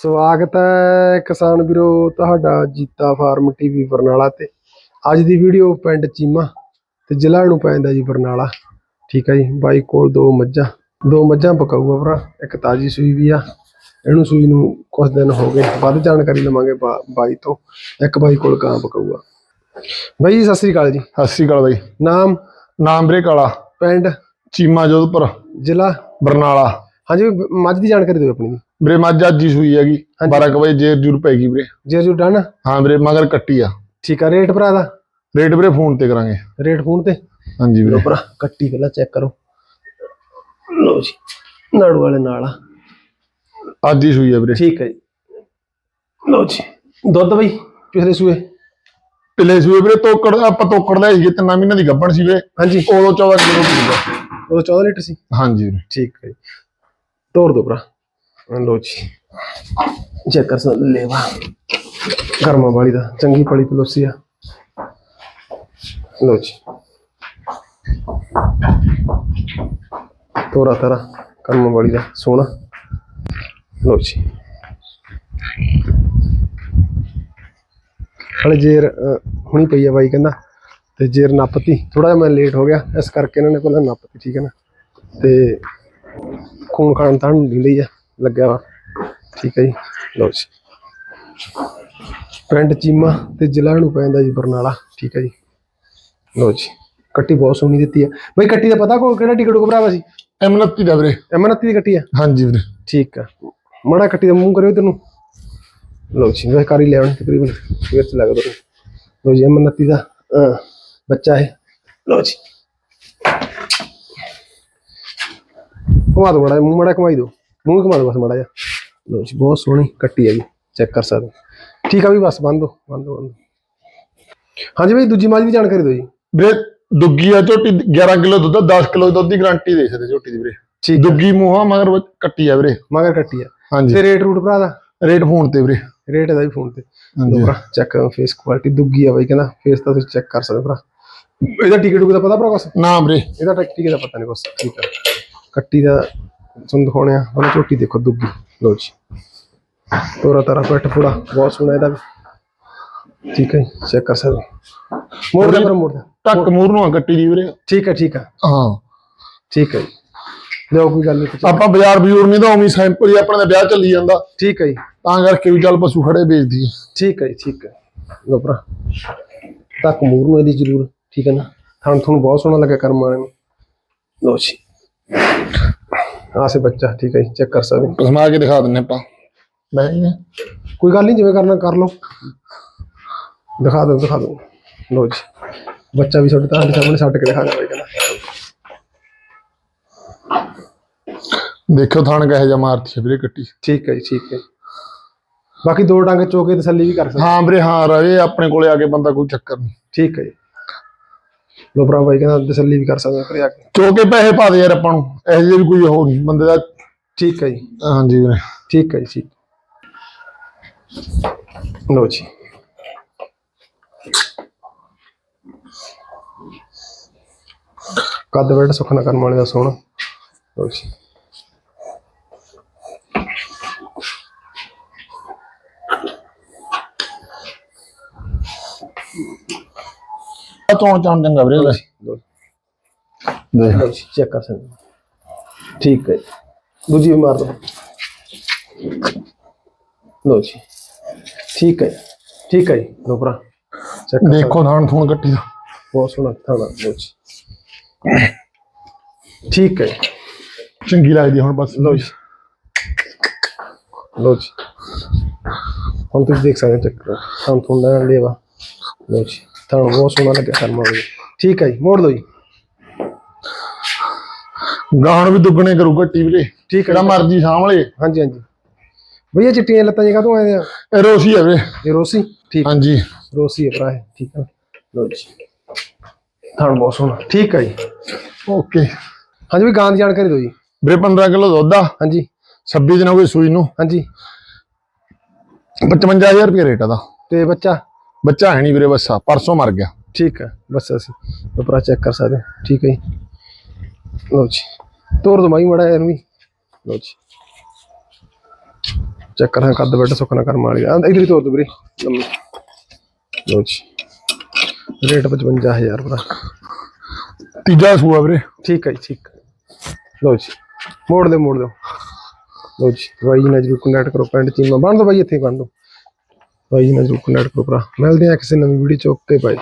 ਸਵਾਗਤ ਹੈ ਕਿਸਾਨ ਵੀਰੋ ਤੁਹਾਡਾ ਜੀਤਾ ਫਾਰਮ ਟੀਵੀ ਬਰਨਾਲਾ ਤੇ। ਅੱਜ ਦੀ ਵੀਡੀਓ ਪਿੰਡ ਚੀਮਾ ਤੇ ਜ਼ਿਲ੍ਹਾ ਨੂੰ ਪੈਂਦਾ ਜੀ ਬਰਨਾਲਾ। ਠੀਕ ਹੈ ਜੀ ਬਾਈ ਕੋਲ ਦੋ ਮੱਝਾਂ ਦੋ ਮੱਝਾਂ ਪਕਾਊਗਾ ਭਰਾ ਇੱਕ ਤਾਜੀ ਸੂਈ ਵੀ ਆ ਇਹਨੂੰ ਸੂਈ ਨੂੰ ਕੁਝ ਦਿਨ ਹੋ ਗਏ ਵੱਧ ਜਾਣਕਾਰੀ ਲਵਾਂਗੇ ਬਾਈ ਤੋਂ ਇੱਕ ਬਾਈ ਕੋਲ ਗਾਂ ਪਕਾਊਗਾ। ਬਾਈ ਸਤਿ ਸ੍ਰੀ ਅਕਾਲ ਜੀ। ਸਤਿ ਸ਼੍ਰੀ ਅਕਾਲ ਬਾਈ। ਨਾਮ? ਨਾਮ ਵੀਰੇ ਕਾਲਾ। ਪਿੰਡ? ਚੀਮਾ ਜੋਧਪੁਰ। ਜ਼ਿਲ੍ਹਾ? ਬਰਨਾਲਾ। ਹਾਂਜੀ ਵੀ ਮੱਝ ਦੀ ਜਾਣਕਾਰੀ ਦਿਓ ਆਪਣੀ। ਵੀਰੇ ਮੱਝ ਅੱਜ ਹੀ ਸੂਈ ਹੈਗੀ। 12 ਕੁ ਵਜੇ ਜੇਰ ਜੂਰ ਪੈ ਗਈ ਵੀਰੇ। ਜੇ ਜੂ ਡਨ? ਹਾਂ ਵੀਰੇ ਮਗਰ ਕੱਟੀ ਆ। ਠੀਕ ਆ ਰੇਟ ਭਰਾ ਦਾ? ਰੇਟ ਵੀਰੇ ਫੋਨ ਤੇ ਕਰਾਂਗੇ। ਰੇਟ ਫੋਨ ਤੇ? ਹਾਂਜੀ ਵੀਰੇ। ਭਰਾ ਕੱਟੀ ਪਹਿਲਾਂ ਚੈੱਕ ਕਰੋ। ਲਓ ਜੀ ਨਾੜੂ ਵਾਲੇ ਨਾਲ ਆ। ਅੱਜ ਹੀ ਸੂਈ ਆ ਵੀਰੇ। ਠੀਕ ਹੈ ਜੀ। ਲਓ ਜੀ ਦੁੱਧ ਬਈ ਪਿਛਲੇ ਸੂਏ? ਪਿਲੇ ਸੂਏ ਵੀਰੇ ਤੋਕੜ ਆਪਾਂ ਤੋਕੜ ਲੈ ਸੀਗੇ ਤਿੰਨਾਂ ਮਹੀਨੇ ਦੀ ਗੱਭਣ ਸੀ ਵੀਰੇ। ਹਾਂਜੀ। ਉਦੋਂ 14 ਕਿਲੋ ਪੀਦਾ ਉਹ 14 ਲੀਟਰ ਸੀ? ਹਾਂਜੀ ਵੀਰੇ। ਠੀਕ ਹੈ ਜੀ। ਤੋੜ ਦੋ ਭਰਾ। ਆਹ ਲਓ ਜੀ। ਚੈੱਕ ਕਰ ਸਕ ਲੈਵਾ ਗਰਮਾ ਵਾਲੀ ਦਾ ਚੰਗੀ ਪਲੀ ਪਲੋਸੀ ਆ। ਲਓ ਜੀ। ਤੋਰਾ ਤਰਾ ਕਰਮ ਵਾਲੀ ਦਾ ਸੋਹਣਾ। ਲਓ ਜੀ। ਹਲੇ ਜੇਰ ਅਹ, ਹੁਣੀ ਪਈ ਆ ਬਾਈ ਕਹਿੰਦਾ ਤੇ ਜੇਰ ਨੱਪਤੀ ਥੋੜਾ ਜਿਹਾ ਮੈਂ ਲੇਟ ਹੋ ਗਿਆ ਇਸ ਕਰਕੇ ਇਹਨਾਂ ਨੇ ਪਹਿਲਾਂ ਨੱਪਤੀ ਠੀਕ ਹੈ ਨਾ। ਤੇ ਖੂਨ ਖਾਣ ਤਾਂ ਦਿੰਦੀ ਆ ਲੱਗਿਆ ਵਾ। ਠੀਕ ਹੈ ਜੀ। ਲਓ ਜੀ। ਪਿੰਡ ਚੀਮਾ ਤੇ ਜ਼ਿਲ੍ਹਾ ਨੂੰ ਪੈਂਦਾ ਜੀ ਬਰਨਾਲਾ। ਠੀਕ ਹੈ ਜੀ। ਲਓ ਜੀ। ਕੱਟੀ ਬਹੁਤ ਸੋਹਣੀ ਦਿੱਤੀ ਆ। ਬਈ ਕੱਟੀ ਦਾ ਪਤਾ ਕੋ ਕਿਹੜਾ ਟਿਕਟ ਕੋ ਭਰਾਵਾ ਸੀ? M29 ਦਾ ਵੀਰੇ। ਐਮਨਤੀ ਦੀ ਕੱਟੀ ਆ? ਹਾਂਜੀ ਵੀਰੇ। ਠੀਕ ਆ। ਮੜਾ ਕੱਟੀ ਦਾ ਮੂੰਹ ਕਰਿਓ ਤੈਨੂੰ। ਲਓ ਜੀ ਮੈਂ ਕਰ ਹੀ ਲਿਆ ਹੁਣ ਤਕਰੀਬਨ। ਫੇਰ ਚ ਲੱਗ ਦੋ। ਲਓ ਜੀ ਐਮਨਤੀ ਦਾ ਅਹ, ਬੱਚਾ ਹੈ। ਲਓ ਜੀ। ਘੁਮਾ ਦੋ ਮੜਾ ਮੂੰਹ ਮੜਾ ਘੁਮਾਈ ਦੋ ਮੂੰਹ ਘੁਮਾ ਦੋ ਬਸ ਮੜਾ ਜਾ ਲਓ ਜੀ ਬਹੁਤ ਸੋਹਣੀ ਕੱਟੀ ਹੈ ਜੀ ਚੈੱਕ ਕਰ ਸਕਦੇ। ਠੀਕ ਆ ਵੀ ਬਸ ਬੰਦ ਦੋ ਬੰਦ ਦੋ ਬੰਦ। ਹਾਂਜੀ ਬਈ ਦੂਜੀ ਮਾਝ ਦੀ ਜਾਣਕਾਰੀ ਦਿਓ ਜੀ। ਵੀਰੇ ਦੁੱਗੀ ਆ ਝੋਟੀ 11 ਕਿਲੋ ਦੁੱਧ 10 ਕਿਲੋ ਦੁੱਧ ਦੀ ਗਾਰੰਟੀ ਦੇ ਸਕਦੇ ਝੋਟੀ ਦੀ ਵੀਰੇ। ਠੀਕ ਦੁੱਗੀ ਮੂੰਹਾਂ ਮਗਰ ਕੱਟੀ ਆ ਵੀਰੇ। ਮਗਰ ਕੱਟੀ ਆ। ਹਾਂਜੀ। ਤੇ ਰੇਟ ਰੂਟ ਭਰਾ ਦਾ? ਰੇਟ ਫੋਨ ਤੇ ਵੀਰੇ। ਰੇਟ ਦਾ ਵੀ ਫੋਨ ਤੇ। ਭਰਾ ਚੈੱਕ ਕਰੋ ਫੇਸ ਕੁਆਲਿਟੀ ਦੁੱਗੀ ਆ ਬਾਈ ਕਹਿੰਦਾ ਫੇਸ ਤਾਂ ਤੁਸੀਂ ਚੈੱਕ ਕਰ ਸਕਦੇ ਭਰਾ। ਇਹਦਾ ਟਿਕਟ ਦਾ ਪਤਾ ਭਰਾ ਕੁਛ? ਨਾ ਵੀਰੇ। ਇਹਦਾ ਟਿਕ- ਟਿਕਟ ਦਾ ਪਤਾ ਨਹੀਂ ਕੁਛ ਠੀਕ ਆ। ਕੱਟੀ ਦਾ ਤੁਹਾਨੂੰ ਦਿਖਾਉਣੇ ਆ ਉਹਨੇ ਝੋਟੀ ਦੇਖੋ ਦੁੱਗੀ ਲੋ ਜੀ। ਤੋਰਾ ਤਾਰਾ ਪੈਟ ਪੂਰਾ ਬਹੁਤ ਸੋਹਣਾ ਇਹਦਾ ਵੀ। ਠੀਕ ਹੈ ਚੈੱਕ ਕਰ ਸਕਦੇ ਹੋ। ਮੋੜ ਦੇ ਪਰ ਮੋੜ ਦੇ ਟੱਕ ਮੂਰ ਨੂੰ ਆ ਕੱਟੀ ਦੀ ਵੀਰੇ। ਠੀਕ ਹੈ ਠੀਕ ਹੈ। ਹਾਂ। ਠੀਕ ਹੈ ਜੀ। ਲਿਓ ਕੋਈ ਗੱਲ ਨਹੀਂ ਆਪਾਂ ਬਾਜ਼ਾਰ ਬਜ਼ੂਰ ਨਹੀਂ ਤਾਂ ਉਵੇਂ ਸੈਂਪਲ ਹੀ ਆਪਣੇ ਦਾ ਵਿਆਹ ਚੱਲੀ ਜਾਂਦਾ। ਠੀਕ ਹੈ ਜੀ। ਤਾਂ ਕਰਕੇ ਵੀ ਚੱਲ ਪਸ਼ੂ ਖੜੇ ਵੇਚਦੀ ਠੀਕ ਹੈ ਜੀ ਠੀਕ ਹੈ। ਲੋ ਭਰਾ। ਤੱਕ ਮੂਰ ਨੂੰ ਇਹਦੀ ਜ਼ਰੂਰ ਠੀਕ ਹੈ ਨਾ। ਤੁਹਾਨੂੰ ਤੁਹਾਨੂੰ ਬਹੁਤ ਸੋਹਣਾ ਲੱਗਾ ਕਰਮ ਵਾਲੇ ਨੂੰ। ਲੋ ਜੀ। ਬੱਚਾ ਠੀਕ ਹੈ ਜੀ ਚੈੱਕ ਕਰ ਸਕਦੇ। ਹੋ। ਪਸਮਾ ਕੇ ਦਿਖਾ ਦਿੰਨੇ ਆਪਾਂ। ਜੀ ਕੋਈ ਗੱਲ ਨਹੀਂ ਜਿਵੇਂ ਕਰਨਾ ਕਰ ਲਓ। ਦਿਖਾ ਦਿਓ ਦਿਖਾ ਦਿਓ। ਲੋ ਜੀ। ਬੱਚਾ ਵੀ ਤੁਹਾਡੇ ਤੁਹਾਡੇ ਸਾਹਮਣੇ ਛੱਡ ਕੇ ਦਿਖਾ ਦੇ ਕਹਿੰਦਾ ਦੇਖੋ ਥਾਣ ਕਹੇ ਜਾ ਮਾਰਤੀ ਹੈ ਵੀਰੇ ਕੱਟੀ ਠੀਕ ਹੈ ਜੀ ਠੀਕ ਹੈ। ਬਾਕੀ ਦੋ ਡੰਗ ਚੋਕੇ ਤਸੱਲੀ ਵੀ ਕਰ ਸਕਦੇ। ਹਾਂ ਵੀਰੇ ਹਾਂ ਰਵੇ ਆਪਣੇ ਕੋਲੇ ਆ ਕੇ ਬੰਦਾ ਕੋਈ ਚੱਕਰ ਨਹੀਂ। ਠੀਕ ਹੈ ਜੀ। ਲੋ ਭਰਾ ਬਾਈ ਕਹਿੰਦਾ ਤਸੱਲੀ ਵੀ ਕਰ ਸਕਦੇ ਘਰੇ ਆ ਕੇ। ਚੋਕੇ ਪੈਸੇ ਪਾ ਦੇ ਯਾਰ ਆਪਾਂ ਨੂੰ ਇਹੋ ਜਿਹੇ ਵੀ ਕੋਈ ਉਹ ਨਹੀਂ ਬੰਦੇ ਦਾ ਠੀਕ ਹੈ ਜੀ। ਹਾਂਜੀ ਵੀਰੇ। ਠੀਕ ਹੈ ਜੀ ਠੀਕ। ਲੋ ਜੀ। ਕੱਦ ਬੈਠ ਸੁਖਨਾ ਕਰਨ ਵਾਲੇ ਦਾ ਸੋਹਣਾ। ਲੋ ਜੀ। ਚੋਣ ਚਾਣ ਚੰਗਾ ਵੀਰੇ ਉਹਦਾ। ਦੇਖ ਲਓ ਜੀ। ਚੈੱਕ ਕਰ ਸਕਦੇ ਹੋ। ਠੀਕ ਹੈ ਜੀ। ਦੂਜੀ ਵੀ ਮਾਰ ਦੋ ਲੋ ਜੀ। ਠੀਕ ਹੈ ਜੀ, ਠੀਕ ਹੈ ਜੀ। ਲੋ ਭਰਾ ਚੈੱਕ ਕਰ। ਦੇਖੋ ਥਾਣ ਥੂਣ ਕੱਟੀ ਦਾ। ਬਹੁਤ ਸੋਹਣਾ ਥਾਣਾ ਲੋ ਜੀ। ਠੀਕ ਹੈ ਜੀ, ਚੰਗੀ ਲੱਗਦੀ ਆ ਹੁਣ ਬਸ। ਲਓ ਜੀ। ਲੋ ਜੀ। ਹੁਣ ਤੁਸੀਂ ਦੇਖ ਸਕਦੇ ਹੋ ਚੈੱਕ ਕਰੋ। ਸਾਨੂੰ ਤੋਂ ਲੈਣ ਲੇਵਾ। ਲੋ ਜੀ। ਤੁਹਾਨੂੰ ਬਹੁਤ ਸੋਹਣਾ ਲੱਗਿਆ ਕਰਮਾ ਜੀ ਠੀਕ ਹੈ ਜੀ ਮੋੜ ਲਓ ਜੀ ਗਾਹਣ ਵੀ ਦੁੱਗਣੇ ਕਰੂ ਕੱਟੀ ਵੀਰੇ ਠੀਕ ਹੈ ਜਿਹੜਾ ਮਰਜ਼ੀ ਸਾਹਮਣੇ ਹਾਂਜੀ ਹਾਂਜੀ। ਭਈਆ ਚਿੱਟੀਆਂ ਲੱਤਾਂ ਜਿਹਾ ਕਾਹਤੋਂ ਆਏ ਆ? ਇਹ ਰੋਸੀ ਹੈ ਵੀਰੇ ਇਹ ਰੋਸੀ? ਠੀਕ। ਹਾਂਜੀ। ਰੋਸੀ ਹੈ ਭਰਾ ਠੀਕ ਹੈ ਲੋ ਜੀ। ਤੁਹਾਨੂੰ ਬਹੁਤ ਸੋਹਣਾ। ਠੀਕ ਹੈ ਜੀ। ਓਕੇ। ਹਾਂਜੀ ਵੀ ਗਾਂ ਦੀ ਜਾਣਕਾਰੀ ਦਿਓ ਜੀ। ਵੀਰੇ 15 ਕਿਲੋ ਦੁੱਧ ਆ। ਹਾਂਜੀ। 26 ਦਿਨ ਹੋ ਗਏ ਸੂਈ ਨੂੰ। ਹਾਂਜੀ। 55000 ਰੁਪਏ ਰੇਟ ਦਾ ਤੇ ਬੱਚਾ? ਬੱਚਾ ਹੈ ਨਹੀਂ ਵੀਰੇ ਬੱਸਾ ਪਰਸੋਂ ਮਰ ਗਿਆ। ਠੀਕ ਹੈ ਬਸ ਅਸੀਂ ਉਪਰਾ ਚੈੱਕ ਕਰ ਸਕਦੇ ਹਾਂ। ਠੀਕ ਹੈ ਜੀ। ਲਓ ਜੀ ਤੋਰ ਦੋ ਮਾਈ ਮੜਾ ਇਹਨੂੰ ਵੀ। ਲਓ ਜੀ। ਚੱਕਰ ਹਾਂ ਕੱਦ ਬੈਠ ਸੁੱਕਣਾ ਕਰਮ ਵਾਲੀ ਆ। ਇਧਰ ਹੀ ਤੋਰ ਦੋ ਵੀਰੇ। ਲੰਮੀ ਲਓ ਜੀ। ਰੇਟ 55000 ਭਰਾ। ਤੀਜਾ ਸੂਆ ਵੀਰੇ। ਠੀਕ ਹੈ ਜੀ ਠੀਕ। ਹੈ। ਲਓ ਜੀ। ਮੋੜ ਦੇ ਮੋੜ ਦਿਓ। ਲਓ ਜੀ ਬਾਈ ਜੀ ਨਾਲ ਜਰੂਰ ਕੰਟੈਕਟ ਕਰੋ ਪਿੰਡ ਚੀਮਾ। ਬੰਨ ਦੋ ਬਾਈ ਇੱਥੇ ਬੰਨ ਦੋ ਬਾਈ ਜੀ ਨਾਲ ਜਰੂਰ ਕੰਟੈਕਟ ਕਰੋ ਭਰਾ। ਮਿਲਦੇ ਆ ਕਿਸੇ ਨਵੀਂ ਵੀਡੀਓ ਚ। Okay bye.